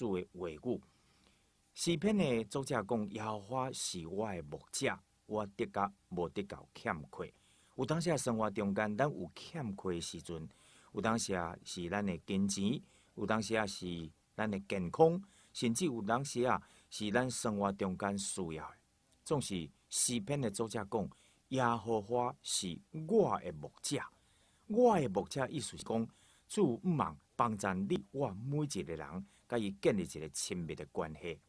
主的话语。诗篇的作者讲：耶和华是我的牧者，我得甲无得到欠缺。有当时生活中间，咱有欠缺的时阵，有当时啊是咱的金钱，有当时啊是咱的健康，甚至有当时啊是咱生活中间需要的。总是诗篇的作者讲：耶和华是我的牧者，我的牧者意思是讲，主毋茫帮助你我每一个人，甲伊建立一个亲密的关系。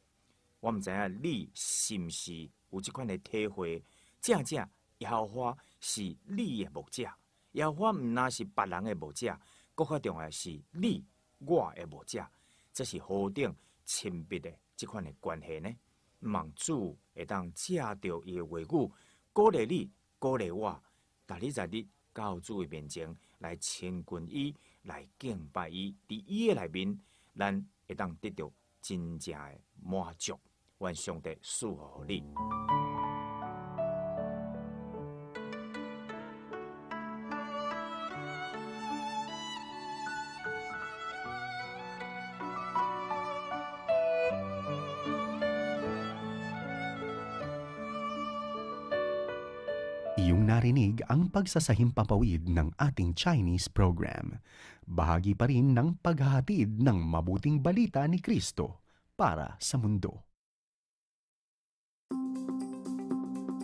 我毋知影你是毋是有即款的体会？正正耶和华是你的牧者，耶和华毋那是别人的牧者，更较重要是你我的牧者，这是何等亲密的即款的关系呢？望主会当借着伊的话语鼓励你，鼓励我，带你在你到主的面前来亲近伊，来敬拜伊，伫伊的内面，咱会当得到真正的满足。愿上帝祝福你。Ang pagsasahimpapawid ng ating Chinese program. Bahagi pa rin ng paghahatid ng mabuting balita ni Kristo para sa mundo.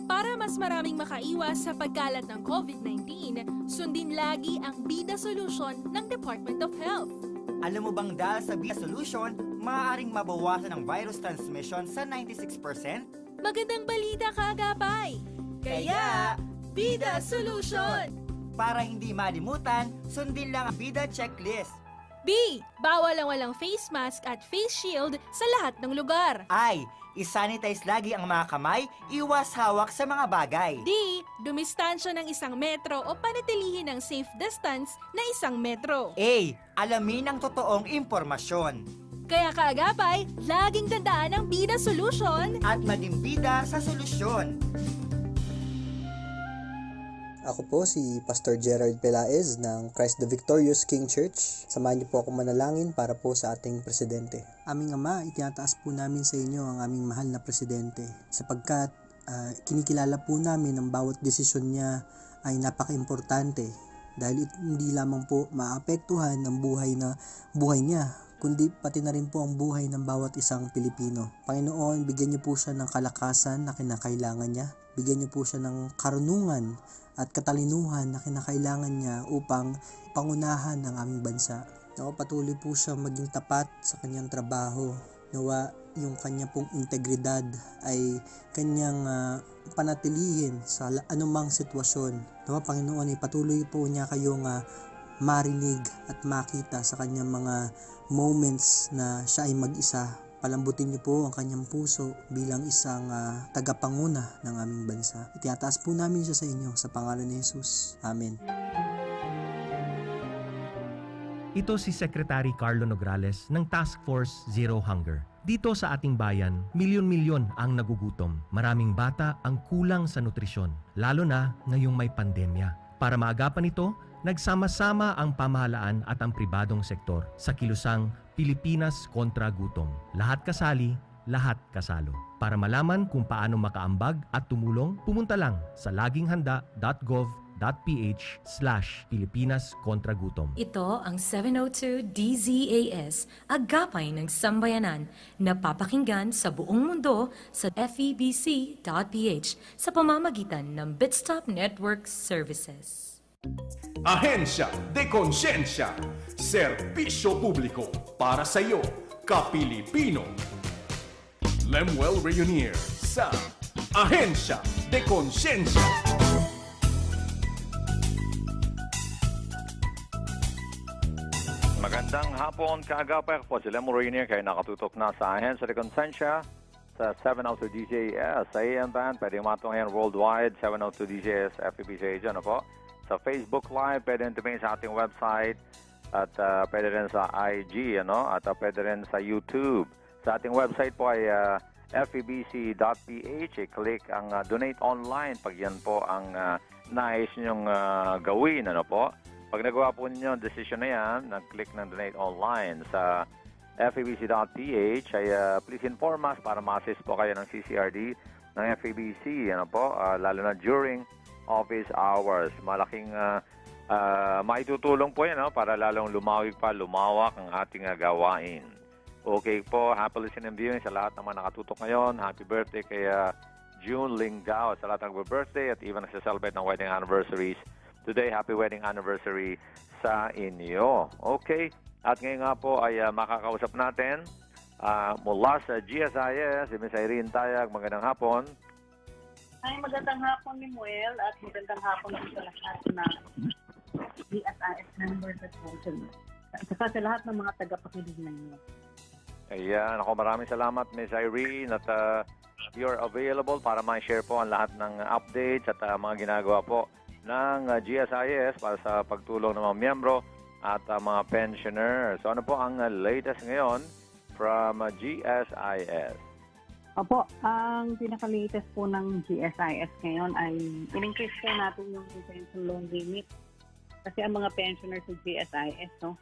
Para mas maraming makaiwas sa pagkalat ng COVID-19, sundin lagi ang Bida Solution ng Department of Health. Alam mo bang dahil sa Bia Solution, maaaring mabawasan ang virus transmission sa 96%? Magandang balita kaagapay! Kaya, Bida Solution! Para hindi malimutan, sundin lang ang Bida Checklist. B. Bawal ang walang face mask at face shield sa lahat ng lugar. I. Isanitize lagi ang mga kamay, iwas hawak sa mga bagay. D. Dumistansya ng isang metro o panatilihin ng safe distance na isang metro. A. Alamin ang totoong impormasyon. Kaya kaagapay, laging tandaan ang Bida Solution At maging bida sa solusyon. Ako po si Pastor Gerard Pelaez ng Christ the Victorious King Church. Samahan niyo po ako manalangin para po sa ating presidente. Aming Ama, itinataas po namin sa inyo ang aming mahal na presidente sapagkat ah, kinikilala po namin ang bawat desisyon niya ay napaka-importante dahil hindi lamang po maapektuhan ang buhay na buhay niya kundi pati na rin po ang buhay ng bawat isang Pilipino. Panginoon, bigyan niyo po siya ng kalakasan na kinakailangan niya. Bigyan niyo po siya ng karunungan at katalinuhan na kinakailangan niya upang pangunahan ang aming bansa. Nawa patuloy po siya maging tapat sa kanyang trabaho. Nawa yung kanya pong integridad ay kanyang ah, panatilihin sa anumang sitwasyon. Nawa Panginoon, ipatuloy po niya kayong ah, marinig at makita sa kanyang mga moments na siya ay mag-isa. Palambutin niyo po ang kanyang puso bilang isang ah, tagapanguna ng aming bansa. Itiyataas po namin siya sa inyo sa pangalan ni Jesus. Amen. Ito si Secretary Carlo Nograles ng Task Force Zero Hunger. Dito sa ating bayan, milyon-milyon ang nagugutom. Maraming bata ang kulang sa nutrisyon, lalo na ngayong may pandemya. Para maagapan ito, nagsama-sama ang pamahalaan at ang pribadong sektor sa kilusang Pilipinas kontra gutom. Lahat kasali, lahat kasalo. Para malaman kung paano makaambag at tumulong, pumunta lang sa laginghanda.gov.ph slash Pilipinas kontra gutom. Ito ang 702 DZAS, agapay ng sambayanan, na papakinggan sa buong mundo sa febc.ph sa pamamagitan ng Bitstop Network Services. Ahensya de Konsensya, serbisyo publiko para sa iyo, kapilipino. Lemuel Reunier sa Ahensya de Konsensya. Magandang hapon, kaagapay po si Lemo Rainier kayo nakatutok na sa Ahensya de Consensya sa 702 DJS AM band. Pwede matong ngayon worldwide, 702 DJS FPBJ dyan, po. Sa Facebook Live, pwede rin tumingin sa ating website at ah, pwede rin sa IG, ano? At ah, pwede rin sa YouTube. Sa ating website po ay ah, febc.ph. I-click ang ah, donate online pag yan po ang ah, nais nyong ah, gawin, ano po? Pag nagawa po ninyo ang decision na yan, nag-click ng donate online sa febc.ph ay uh, please inform us para ma-assist po kayo ng CCRD ng FEBC, ano po, uh, lalo na during office hours. Malaking uh, uh, maitutulong po yan no? para lalong lumawig pa, lumawak ang ating uh, gawain. Okay po, happy listening and viewing sa lahat ng mga nakatutok ngayon. Happy birthday kay uh, June Linggao sa lahat ng birthday at even nagsa-celebrate ng wedding anniversaries. Today, happy wedding anniversary sa inyo. Okay, at ngayon nga po ay uh, makakausap natin uh, mula sa GSIS, si Ms. Irene Tayag. Magandang hapon. Ay, magandang hapon ni Muel at magandang hapon sa lahat na DSIS members at mention. Saka sa lahat ng mga tagapakinig ninyo. Ayan, ako maraming salamat Ms. Irene at uh, you're available para ma-share po ang lahat ng updates at uh, mga ginagawa po ng uh, GSIS para sa pagtulong ng mga miyembro at uh, mga pensioners. So ano po ang uh, latest ngayon from uh, GSIS? Opo, ang pinaka-latest po ng GSIS ngayon ay in-increase po natin yung pension loan limit. Kasi ang mga pensioners sa GSIS, no,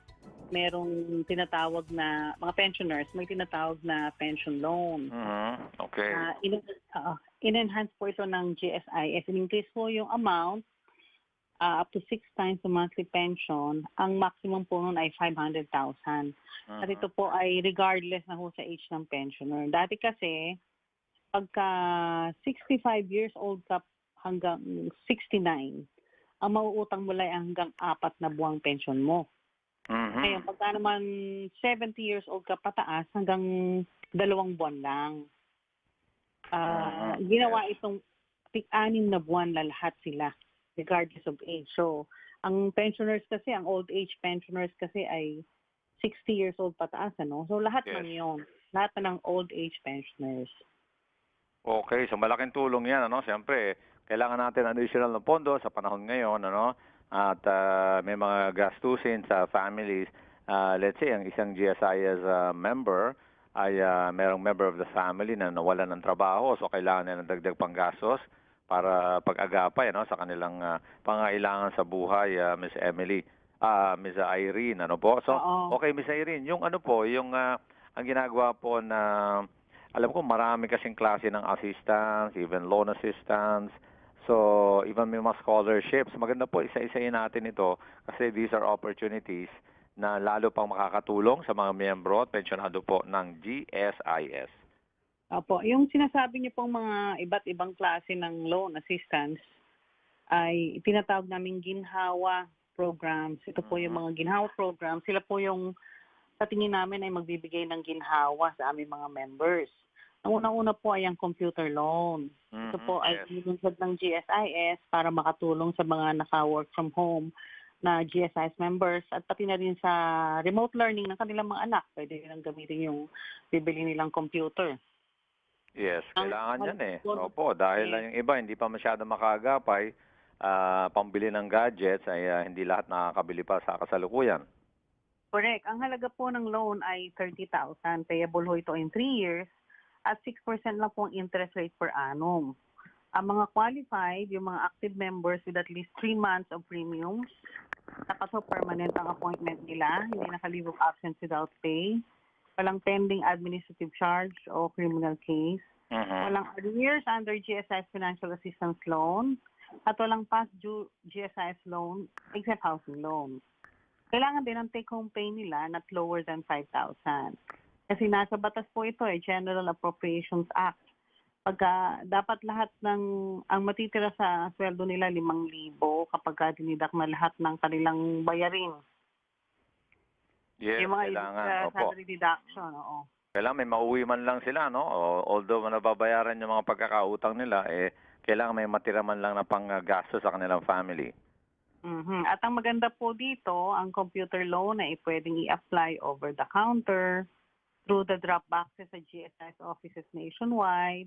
merong tinatawag na, mga pensioners, may tinatawag na pension loan. Mhm. Okay. Uh, in, uh, in-enhance po ito ng GSIS. In-increase po yung amount uh, up to six times the monthly pension. Ang maximum po nun ay 500,000. At ito po ay regardless na ho sa age ng pensioner. Dati kasi, pagka 65 years old ka hanggang 69, ang mauutang mo lang ay hanggang apat na buwang pension mo. Mhm. Ngayon, pagka naman 70 years old ka pataas, hanggang dalawang buwan lang. Ah, Mhm. Ginawa itong tig-anim na buwan na lahat sila, regardless of age. So, ang pensioners kasi, ang old age pensioners kasi ay 60 years old pataas, ano? So, lahat Yes. ng yon Lahat ng old age pensioners. Okay, so malaking tulong yan, ano? Siyempre, kailangan natin additional na pondo sa panahon ngayon, ano? At ah, may mga gastusin sa families. Ah, let's say, ang isang GSIS ah, member ay ah, merong member of the family na nawalan ng trabaho, so kailangan nila ng dagdag panggastos para pag-agapay no, sa kanilang ah, pangailangan sa buhay, ah, Miss Emily. Ah, Miss Irene, ano po? So, Oo. okay, Miss Irene, yung ano po, yung ah, ang ginagawa po na alam ko marami kasing klase ng assistance, even loan assistance. So, even may mga scholarships. Maganda po isa-isayin natin ito kasi these are opportunities na lalo pang makakatulong sa mga miyembro at pensionado po ng GSIS. Opo, yung sinasabi niyo pong mga iba't ibang klase ng loan assistance ay tinatawag naming ginhawa programs. Ito po yung mga ginhawa programs. Sila po yung sa tingin namin ay magbibigay ng ginhawa sa aming mga members. Ang unang-una po ay ang computer loan. Ito po ay yes. ilunsad ng GSIS para makatulong sa mga naka-work from home na GSIS members at pati na rin sa remote learning ng kanilang mga anak. Pwede nilang gamitin yung bibili nilang computer. Yes, Ang- kailangan ang- yan eh. Opo, dahil lang yung iba hindi pa masyado makagapay, ah, pambili ng gadgets ay ah, hindi lahat nakakabili pa sa kasalukuyan. Correct. Ang halaga po ng loan ay 30,000. Payable ho ito in 3 years at 6% lang po ang interest rate per annum. Ang mga qualified, yung mga active members with at least 3 months of premiums, dapat ho permanent ang appointment nila, hindi naka-leave of absence without pay, walang pending administrative charge o criminal case, Mhm. walang arrears under GSIS Financial Assistance Loan, at walang past due GSIS loan except housing loan. Kailangan din ang take-home pay nila not lower than 5,000. Kasi nasa batas po ito eh, General Appropriations Act. Pagka dapat lahat ng ang matitira sa sweldo nila 5,000 kapag ka dinidak na lahat ng kanilang bayarin. Yes, yung mga kailangan. uh, Opo. salary deduction, oo. Kailangan may mauwi man lang sila, no? O, although nababayaran yung mga pagkakautang nila, eh, kailangan may matira man lang na panggasto sa kanilang family. Mhm. At ang maganda po dito, ang computer loan ay pwedeng i-apply over the counter through the drop boxes sa GSIS offices nationwide,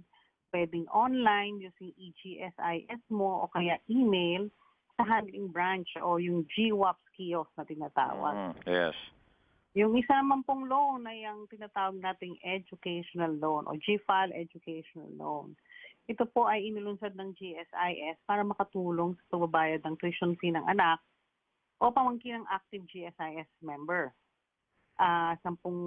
pwedeng online using EGSIS mo o kaya email sa handling branch o yung GWAPS kiosk na tinatawag. Mhm, Yes. Yung isa naman pong loan ay ang tinatawag nating educational loan o GFAL educational loan. Ito po ay inilunsad ng GSIS para makatulong sa pagbabayad ng tuition fee ng anak o pamangkin ng active GSIS member. ah, sampung,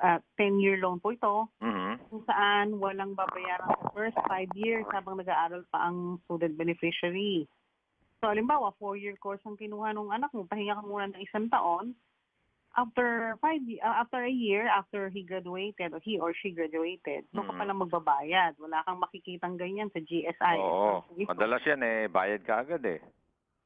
ah, 10-year loan po ito, Mhm. kung saan walang babayaran sa first five years habang nag-aaral pa ang student beneficiary. So, halimbawa, four-year course ang kinuha ng anak mo, pahinga ka muna ng isang taon. After five, ah, after a year, after he graduated, or he or she graduated, doon ka Mhm. pala magbabayad. Wala kang makikitang ganyan sa GSI. Oo. Madalas yan eh, bayad ka agad eh.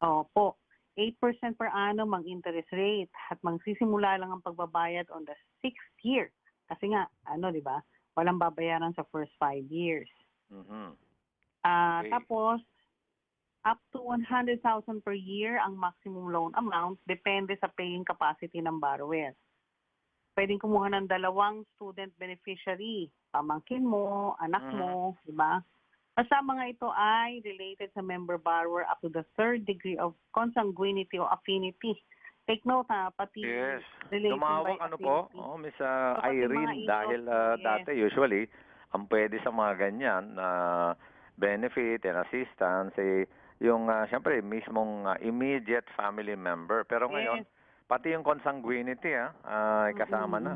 Opo. 8% per annum ang interest rate at magsisimula lang ang pagbabayad on the sixth year. Kasi nga, ano, di ba? Walang babayaran sa first five years. Mhm. Ah, Okay. Tapos, up to 100,000 per year ang maximum loan amount depende sa paying capacity ng borrower. Pwedeng kumuha ng dalawang student beneficiary, pamangkin mo, anak Mhm. mo, di ba? Basta mga ito ay related sa member borrower up to the third degree of consanguinity or affinity. Take note ha, pati Yes. relation Tumawag by ano po, affinity. oh, Miss uh, mga Irene, dahil uh, yes. dati usually, ang pwede sa mga ganyan na benefit and assistance, eh, yung uh, siyempre mismong uh, immediate family member. Pero ngayon, Yes. pati yung consanguinity, ah, ay kasama na.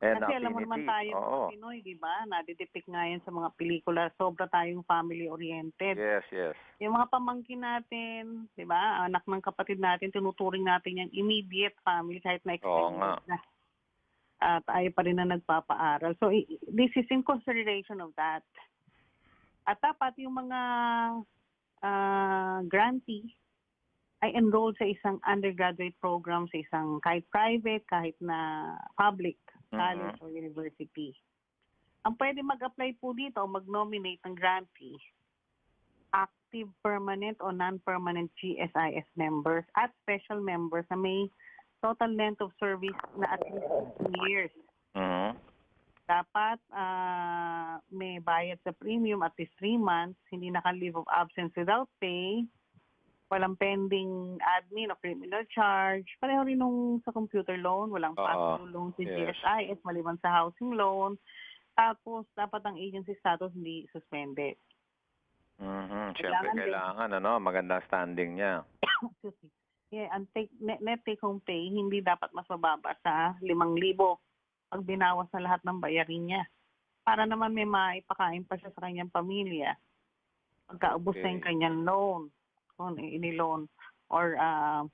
And Kasi alam mo affinity. naman tayo Oo. mga Pinoy, di ba? Nadidepict nga yan sa mga pelikula. Sobra tayong family-oriented. Yes, yes. Yung mga pamangkin natin, di ba? Anak ng kapatid natin, tinuturing natin yung immediate family kahit na extended na. At tayo pa rin na nagpapaaral. So, this is in consideration of that. At dapat yung mga ah, grantee ay enrolled sa isang undergraduate program, sa isang kahit private, kahit na public college or university. Ang pwede mag-apply po dito o mag-nominate ng grantee, active permanent o non-permanent GSIS members at special members na may total length of service na at least 15 years. Mhm. Dapat ah, may bayad sa premium at least 3 months, hindi naka-leave of absence without pay, walang pending admin o criminal charge. Pareho rin nung sa computer loan, walang Oo. pass-through loan sa Yes. GSIS, maliban sa housing loan. Tapos, dapat ang agency status hindi suspended. Mhm. Siyempre Kailangan din. kailangan ano, magandang standing niya. Yeah, ang take, net, net take home pay, hindi dapat mas mababa sa 5,000 pag binawas na lahat ng bayarin niya. Para naman may maipakain pa siya sa kanyang pamilya. Pagkaubos na yung Okay. kanyang loan, kung ini-loan. Or, ah,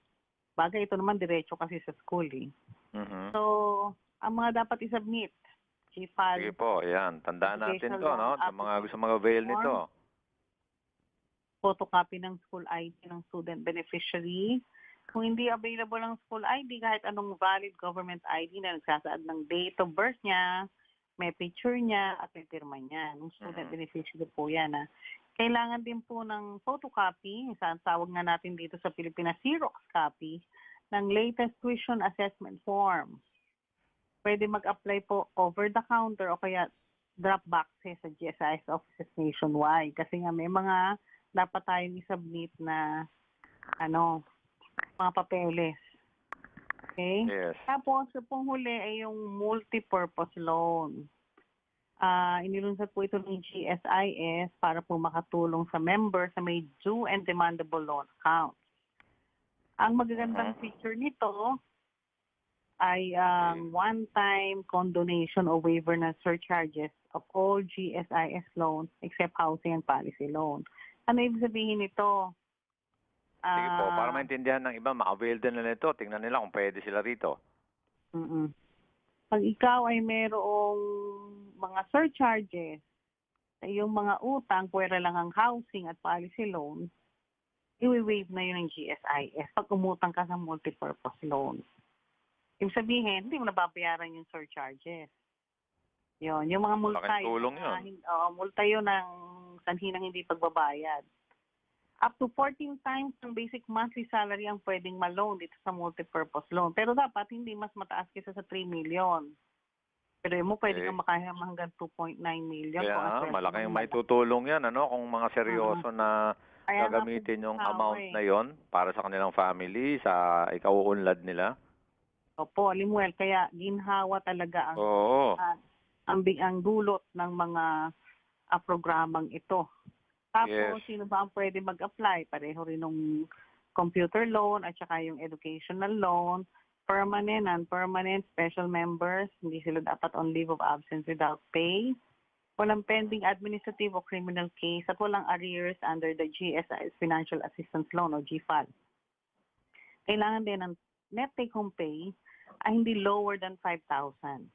bagay ito naman diretso kasi sa school eh. Mhm. So, ang mga dapat isubmit, GFAL, Sige po, yan. Tandaan natin to, no? Sa mga gusto mag-avail nito. photocopy ng school ID ng student beneficiary. Kung hindi available ang school ID, kahit anong valid government ID na nagsasaad ng date of birth niya, may picture niya at may pirma niya. Ng student Mhm. beneficiary po yan. Ha. Kailangan din po ng photocopy, saan tawag nga natin dito sa Pilipinas, Xerox copy, ng latest tuition assessment form. Pwede mag-apply po over the counter o kaya drop boxes sa GSIS offices nationwide. Kasi nga may mga dapat tayong isubmit na ano, mga papeles. Okay? Yes. Tapos, pong huli ay yung multi-purpose loan. Ah, inilunsad po ito ng GSIS para po makatulong sa members sa may due and demandable loan accounts. Ang magagandang Mhm. feature nito ay ang one-time condonation o waiver ng surcharges of all GSIS loans except housing and policy loan. Ano ibig sabihin nito? Sige po, para Ah, maintindihan ng iba, ma-avail din nila ito. Tingnan nila kung pwede sila rito. Mm-mm. Pag ikaw ay mayroong mga surcharges iyong mga utang, pwera lang ang housing at policy loan, i-waive na yun ng GSIS pag umutang ka sa multipurpose loan. Ibig sabihin, hindi mo nababayaran yung surcharges. Yun, yung mga multa. Malaking tulong yung yun. Oo, multa yun ng sanhi ng hindi pagbabayad. Up to 14 times ang basic monthly salary ang pwedeng ma-loan dito sa multipurpose loan. Pero dapat hindi mas mataas kaysa sa 3 million. Pero mo pwede Okay. kang makahiram hanggang 2.9 million. Kaya malaking mo may tutulong yan, ano? Kung mga seryoso na Kaya nga gagamitin yung amount eh. na yon para sa kanilang family, sa ikauunlad nila. Opo, Limuel, kaya ginhawa talaga ang Oo. ah, ang ang dulot ng mga ah, programang ito. Tapos, Yes. sino ba ang pwede mag-apply? Pareho rin ng computer loan at saka yung educational loan. permanent and permanent special members, hindi sila dapat on leave of absence without pay. Walang pending administrative o criminal case at walang arrears under the GSI's Financial Assistance Loan o GFAL. Kailangan din ng net take-home pay ay hindi lower than 5,000.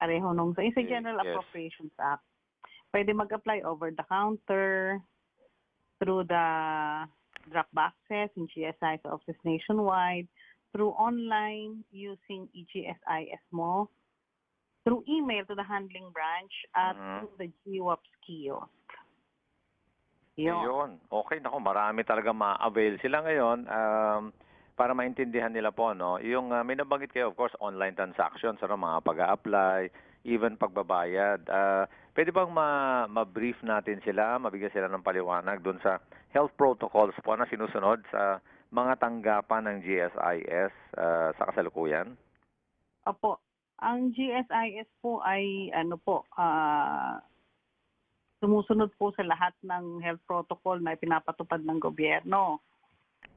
Pareho nung sa Yes, General yes. Appropriations Act. Pwede mag-apply over the counter, through the drop boxes in GSI's office nationwide, through online using EGSIS mo, through email to the handling branch, at Mhm. through the GWAPS kiosk. Yun. Yun. Okay, nako, marami talaga ma-avail sila ngayon. Um, para maintindihan nila po, no? Yung uh, may nabanggit kayo, of course, online transactions, ano, mga pag apply even pagbabayad. Uh, pwede bang ma- ma-brief natin sila, mabigyan sila ng paliwanag doon sa health protocols po na sinusunod sa mga tanggapan ng GSIS uh, sa kasalukuyan? Opo. Ang GSIS po ay ano po, ah sumusunod po sa lahat ng health protocol na pinapatupad ng gobyerno.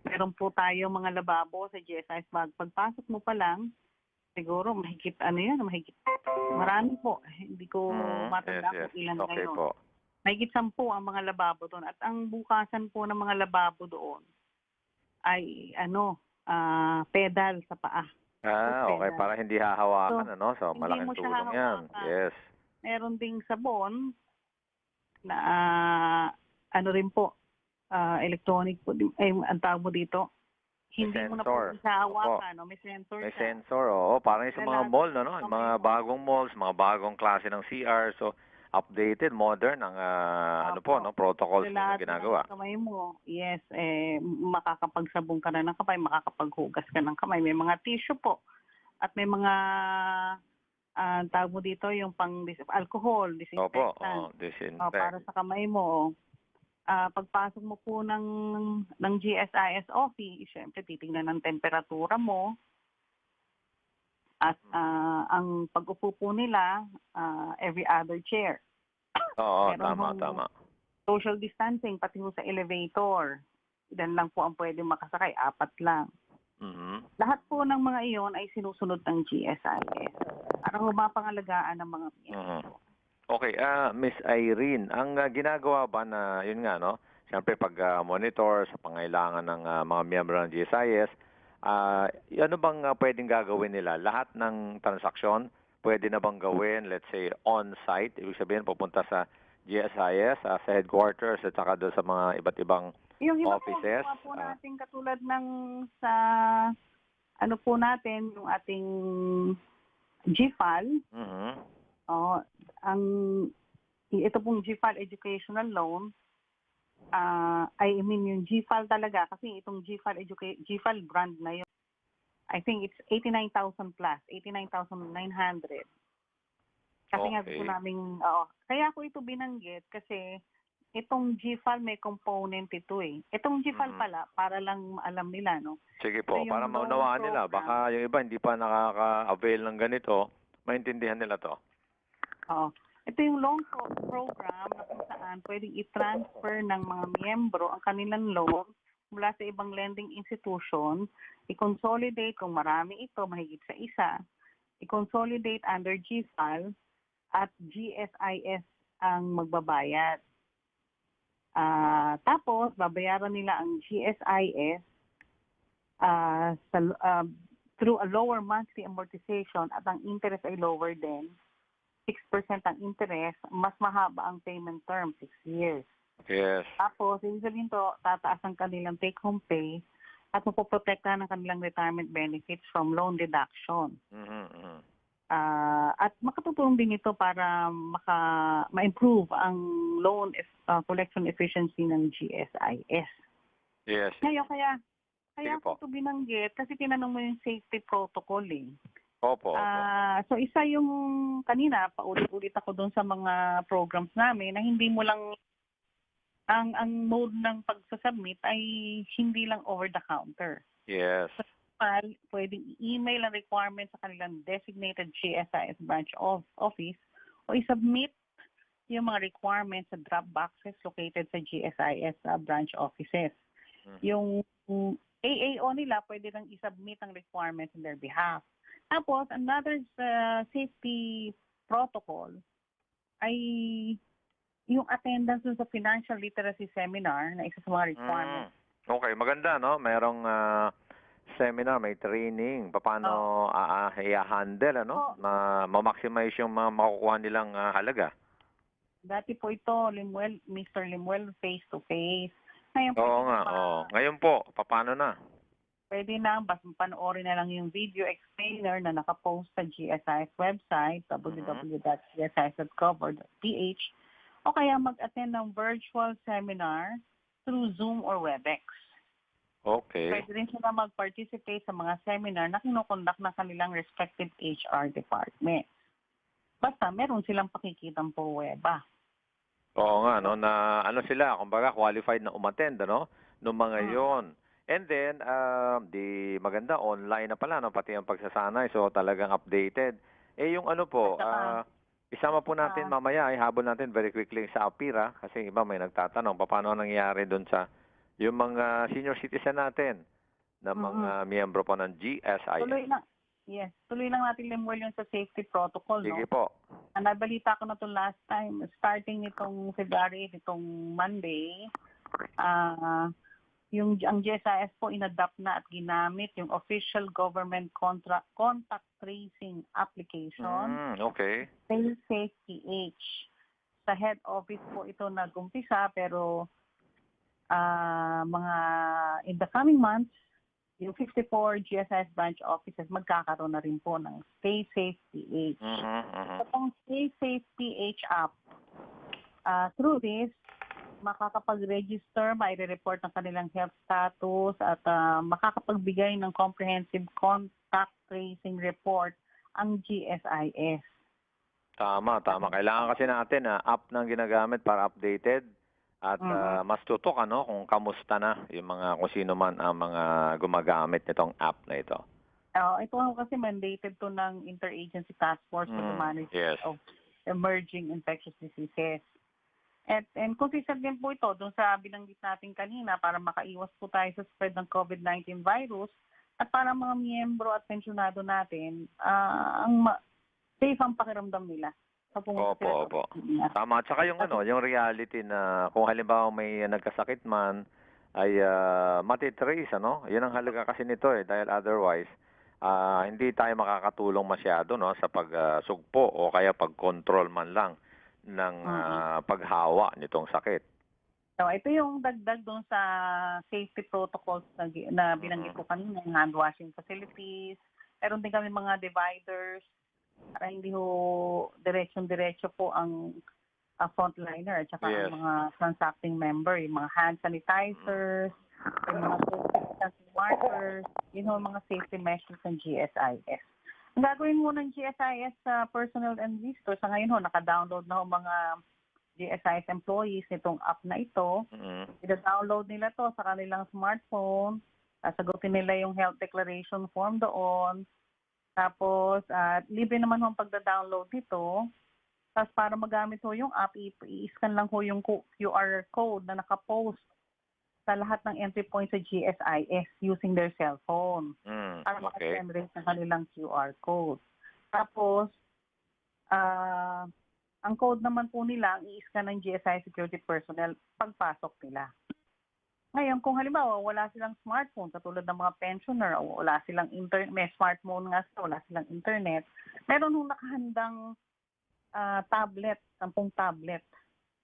Meron po tayo mga lababo sa GSIS bag. Pagpasok mo pa lang, siguro mahigit ano yan, mahigit marami po. Hindi ko Mhm. matanda yes, kung ilan Okay ngayon. po. Mahigit sampu ang mga lababo doon. At ang bukasan po ng mga lababo doon ay ano, ah pedal sa paa. Ah, okay. Pedal. Para hindi hahawakan, So, ano? So, malaking tulong yan. Yes. meron ding sabon na ah, ano rin po, ah, electronic po, eh, ang tawag mo dito. Hindi mo na po sensor. hawakan, no? may sensor May siya. sensor, oo. Parang yung sa mga Kailangan mall, no? no? Yung mga bagong malls, mga bagong klase ng CR. So, updated, modern ang ah, ano po, Opo. no? Protocols Sa lahat na ginagawa. ng kamay mo, yes, eh, makakapagsabong ka na ng kamay, makakapaghugas ka ng kamay. May mga tissue po. At may mga, ah, tawag mo dito, yung pang dis- alcohol, Opo, disinfectant. oo. Oh, Disinfect. para sa kamay mo. Ah, pagpasok mo po ng ng GSIS office, syempre titingnan ng temperatura mo. At ah, ang pag-upo po nila, ah, every other chair. Oo, meron tama, tama. Social distancing, pati ho sa elevator. Ilan lang po ang pwede makasakay, apat lang. Mhm. Lahat po ng mga iyon ay sinusunod ng GSIS. Para ho mapangalagaan ng mga Mhm. Okay, ah Miss Irene, ang ah, ginagawa ba na, yun nga, no? Siyempre, pag ah, sa pangailangan ng ah, mga miyembro ng GSIS, ah ano bang ah, pwedeng gagawin nila? Lahat ng transaksyon, pwede na bang gawin, let's say, on-site? Ibig sabihin, pupunta sa GSIS, ah, sa headquarters, at saka doon sa mga iba't ibang Yung iba offices, po, ginawa po ah. natin katulad ng sa ano po natin, yung ating GFAL, Mhm. Oh, ang ito pong GFAL Educational Loan, ah I mean yung GFAL talaga, kasi itong GFAL, educa- GFAL brand na yun, I think it's 89,000 plus, 89,900. Kasi nga Okay. gusto namin, oo. Kaya ako ito binanggit kasi itong GFAL may component ito eh. Itong GFAL Mhm. pala, para lang alam nila, no? Sige po, yung para maunawaan nila. Baka yung iba hindi pa nakaka-avail ng ganito, maintindihan nila to. Oo. Ito yung loan pro- program na kung saan pwedeng i-transfer ng mga miyembro ang kanilang loan mula sa ibang lending institution, i-consolidate kung marami ito, mahigit sa isa, i-consolidate under GFAL at GSIS ang magbabayad. Ah, tapos, babayaran nila ang GSIS ah, sa, ah, through a lower monthly amortization at ang interest ay lower din. 6% ang interest, mas mahaba ang payment term, 6 years. Yes. Tapos, ibig sabihin to, tataas ang kanilang take-home pay at mapoprotektahan ang kanilang retirement benefits from loan deduction. Mhm, mhm. Ah, at makatutulong din ito para maka, ma-improve ang loan ah, collection efficiency ng GSIS. Yes. Ngayon, kaya kaya ito binanggit kasi tinanong mo yung safety protocol eh. Opo, opo. Ah, so isa yung kanina paulit-ulit ako doon sa mga programs namin na hindi mo lang ang ang mode ng pagsasubmit ay hindi lang over the counter. Yes. Pal, pwedeng i-email ang requirements sa kanilang designated GSIS branch of office o i-submit yung mga requirements sa drop boxes located sa GSIS uh, branch offices. Mhm. Yung AAO nila pwede nang isubmit ang requirements on their behalf. Tapos, another uh, safety protocol ay yung attendance sa financial literacy seminar na isa sa mga requirements. Mm. Okay, maganda, no? Merong ah, seminar, may training, paano ah, i-handle, ano? Ma- ma-maximize yung mga makukuha nilang ah, halaga. Dati po ito, Limuel, Mr. Limuel, face-to-face. Ngayon po, Oo nga, oo. Ngayon po, paano na? Pwede na, bas panoorin na lang yung video explainer na nakapost sa GSIS website, www.gsis.gov.ph, o kaya mag-attend ng virtual seminar through Zoom or WebEx. Okay. Pwede rin sila mag-participate sa mga seminar na kinukondak ng kanilang respective HR department. Basta meron silang pakikitang po weba. Oo nga, no, na ano sila, kumbaga qualified na umattend, ano, nung mga Mm. yon. And then, um, di maganda, online na pala, no, pati ang pagsasanay, so talagang updated. Eh, yung ano po, ah, isama po natin ah, mamaya, ay habol natin very quickly sa Apira, kasi iba may nagtatanong, paano nangyayari doon sa, yung mga senior citizen natin, na mga miyembro po ng GSIS. Tuloy lang. Yes, tuloy lang natin Lemuel yung sa safety protocol, no? Sige po. Ang nabalita ko na to last time, starting nitong February, nitong Monday, ah yung ang GSIS po inadapt na at ginamit yung official government contract contact tracing application, Mm, okay. Safe Safety H. Sa head office po ito nag-umpisa pero ah mga in the coming months, yung 54 GSIS branch offices magkakaroon na rin po ng Stay Safety H. Mhm, mhm. Itong Stay Safety H app, ah, through this, makakapag-register, mai-report ng kanilang health status at ah, makakapagbigay ng comprehensive contact tracing report ang GSIS. Tama, tama. Kailangan kasi natin na app nang ginagamit para updated at Mhm. ah, mas tutok ano kung kamusta na yung mga kung sino man ang mga gumagamit nitong app na ito. Ah, ito ho kasi mandated to ng Interagency Task Force for the Mm, Management yes. of Emerging Infectious Diseases. At and consistent din po ito doon sa binanggit natin kanina para makaiwas po tayo sa spread ng COVID-19 virus at para mga miyembro at pensyonado natin ah, ang ma- safe ang pakiramdam nila. Opo, opo. Tama. At saka yung ano, yung reality na kung halimbawa may nagkasakit man ay uh, matitrace ano. Yun ang halaga kasi nito eh dahil otherwise ah, hindi tayo makakatulong masyado no sa pagsugpo o kaya pag-control man lang ng ah, paghawa nitong sakit. So, ito yung dagdag doon sa safety protocols na, na binanggit ko kanina, yung hand washing facilities. Meron din kami mga dividers para hindi ho diretsyon-diretso po ang ah, frontliner at saka Yes. ang mga transacting member, yung mga hand sanitizers, yung mga distancing markers, yun ho, mga safety measures ng GSIS. Gagawin mo ng GSIS sa personnel and visitors, sa ngayon ho, naka-download na ho mga GSIS employees nitong app na ito. Mhm. Ida-download nila to sa kanilang smartphone. Sasagutin nila yung health declaration form doon. Tapos, at libre naman ho ang pagda-download nito. Tapos para magamit ho yung app, i-scan lang ho yung QR code na nakapost sa lahat ng entry points sa GSIS using their cellphone Mm, para okay. maka-generate ng kanilang QR code. Tapos, ah ang code naman po nila, ang i-scan ng GSI security personnel pagpasok nila. Ngayon, kung halimbawa wala silang smartphone, katulad ng mga pensioner, o wala silang internet, may smartphone nga sila, wala silang internet, meron nung nakahandang ah, tablet, sampung tablet,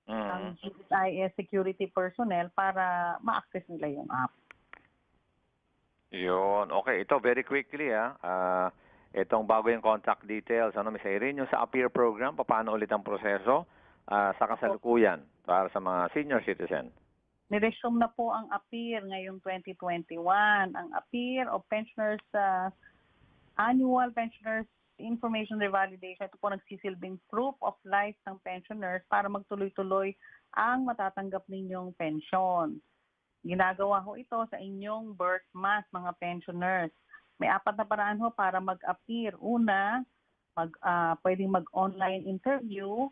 Mm. GSIS security personnel para ma-access nila yung app. Yun. Okay, ito very quickly ah. Ah, itong bago yung contact details, ano, Miss Irene, yung sa Appear program, paano ulit ang proseso ah, sa kasalukuyan para sa mga senior citizen? Niresume na po ang APIR ngayong 2021. Ang APIR o Pensioners uh, Annual Pensioners Information Revalidation, ito po nagsisilbing proof of life ng pensioners para magtuloy-tuloy ang matatanggap ninyong pensyon. Ginagawa ho ito sa inyong birth month, mga pensioners. May apat na paraan ho para mag-appear. Una, mag, ah, pwedeng mag-online interview.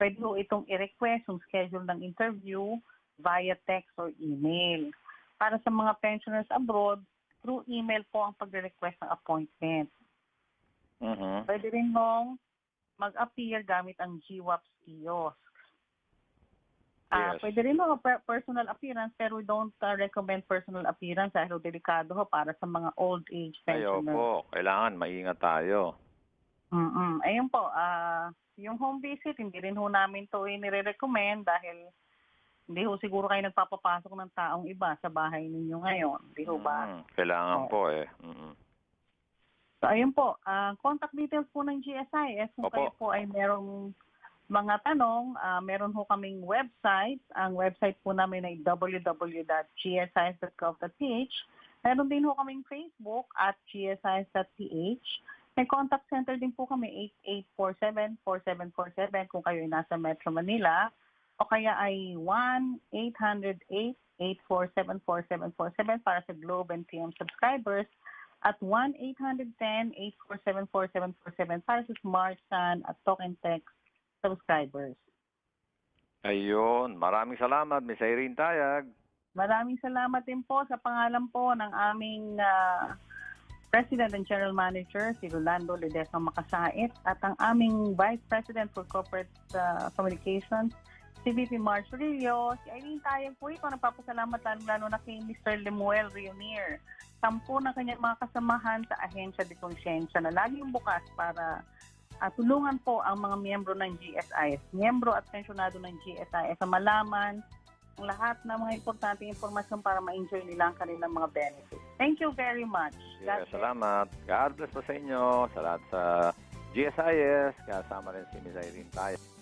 Pwede ho itong i-request yung schedule ng interview via text or email. para sa mga pensioners abroad, through email po ang pagre-request ng appointment. Mhm. Pwede rin mong mag-appear gamit ang GWAPS kiosk. Ah, Yes. pwede rin mga per- personal appearance pero don't uh, recommend personal appearance dahil delikado ho para sa mga old age pensioners. po, kailangan maingat tayo. Mm-mm. Ayun po, ah yung home visit, hindi rin ho namin to inire-recommend dahil hindi ho siguro kayo nagpapapasok ng taong iba sa bahay ninyo ngayon. Di ho ba? Mm, kailangan Oo. po eh. Mhm. So ayun po, ah contact details po ng GSIS kung Opo. kayo po ay merong mga tanong, ah, meron ho kaming website. Ang website po namin ay www.gsis.gov.ph. Meron din ho kaming Facebook at gsis.ph. May contact center din po kami 8847-4747 kung kayo ay nasa Metro Manila o kaya ay 1-800-847-4747 para sa Globe and PM subscribers at 1-810-847-4747 para sa Smart Sun at Talk and Text subscribers. Ayun, maraming salamat, Miss Irene Tayag. Maraming salamat din po sa pangalan po ng aming ah, President and General Manager, si Rolando Ledesma Makasait, at ang aming Vice President for Corporate ah, Communications, si VP March Rillo, si Eileen Tayag po ito, nagpapasalamat lalo na kay Mr. Lemuel Rionier, sampu ng kanyang mga kasamahan sa Ahensya de Conscienza na laging bukas para ah, tulungan po ang mga miyembro ng GSIS, miyembro at pensyonado ng GSIS na malaman ang lahat ng mga importanteng impormasyon para ma-enjoy nila ang kanilang mga benefits. Thank you very much. God Yeah, salamat. God bless po sa inyo, sa lahat sa GSIS, kasama rin si Miss Irene Tayag.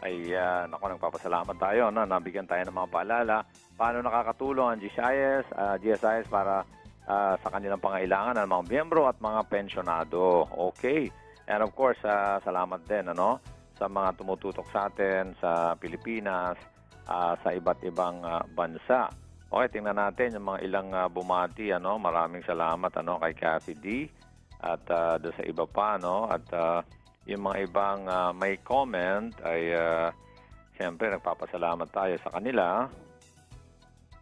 Ay, uh, naku, nagpapasalamat tayo, no? nabigyan tayo ng mga paalala. Paano nakakatulong ang GSIS, ah, GSIS para ah, sa kanilang pangailangan ng mga miyembro at mga pensyonado. Okay. And of course, ah, salamat din ano, sa mga tumututok sa atin sa Pilipinas, ah, sa iba't ibang ah, bansa. Okay, tingnan natin yung mga ilang ah, bumati ano. Maraming salamat ano kay Kathy D at uh, sa iba pa no at ah, yung mga ibang ah, may comment ay uh, siyempre nagpapasalamat tayo sa kanila.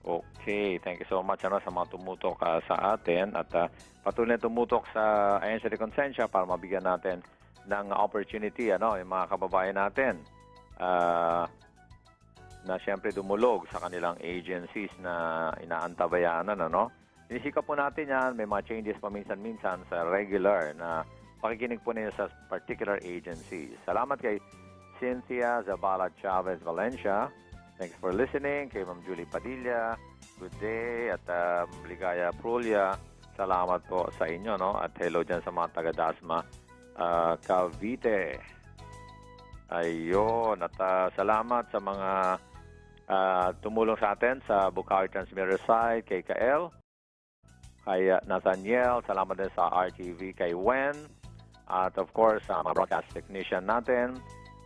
Okay, thank you so much ano sa mga tumutok ah, sa atin at ah, patuloy na tumutok sa Ayensia de Consensya para mabigyan natin ng opportunity ano yung mga kababayan natin. Ah, na siyempre dumulog sa kanilang agencies na inaantabayanan, ano? Inisikap po natin yan, may mga changes paminsan-minsan sa regular na pakikinig po ninyo sa particular agencies. Salamat kay Cynthia Zabala Chavez Valencia. Thanks for listening. Kay Ma'am Julie Padilla. Good day. At um, Ligaya Prulia. Salamat po sa inyo, no? At hello dyan sa mga taga-Dasma ah, Cavite. Ayun. At ah, salamat sa mga ah, tumulong sa atin sa Bukawi Transmitter site, kay Kael, kay ah, Nathaniel, salamat din sa RTV, kay Wen, at of course, sa mga broadcast technician natin,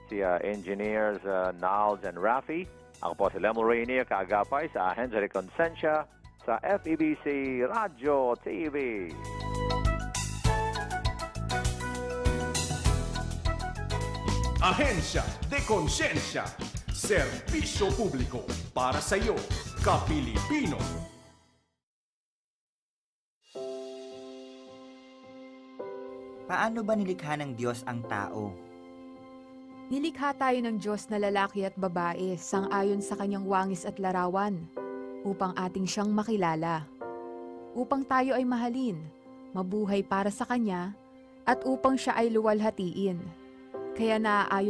si ah, engineers uh, Niles and Rafi. Ako po si Lemel Rainier, kaagapay sa de Consensya sa FEBC Radio TV. Ahensya de Konsensya. Serbisyo publiko para sa iyo, Kapilipino. Paano ba nilikha ng Diyos ang tao? Nilikha tayo ng Diyos na lalaki at babae sangayon sa kanyang wangis at larawan upang ating siyang makilala. Upang tayo ay mahalin, mabuhay para sa Kanya, at upang siya ay luwalhatiin. Kaya naaayon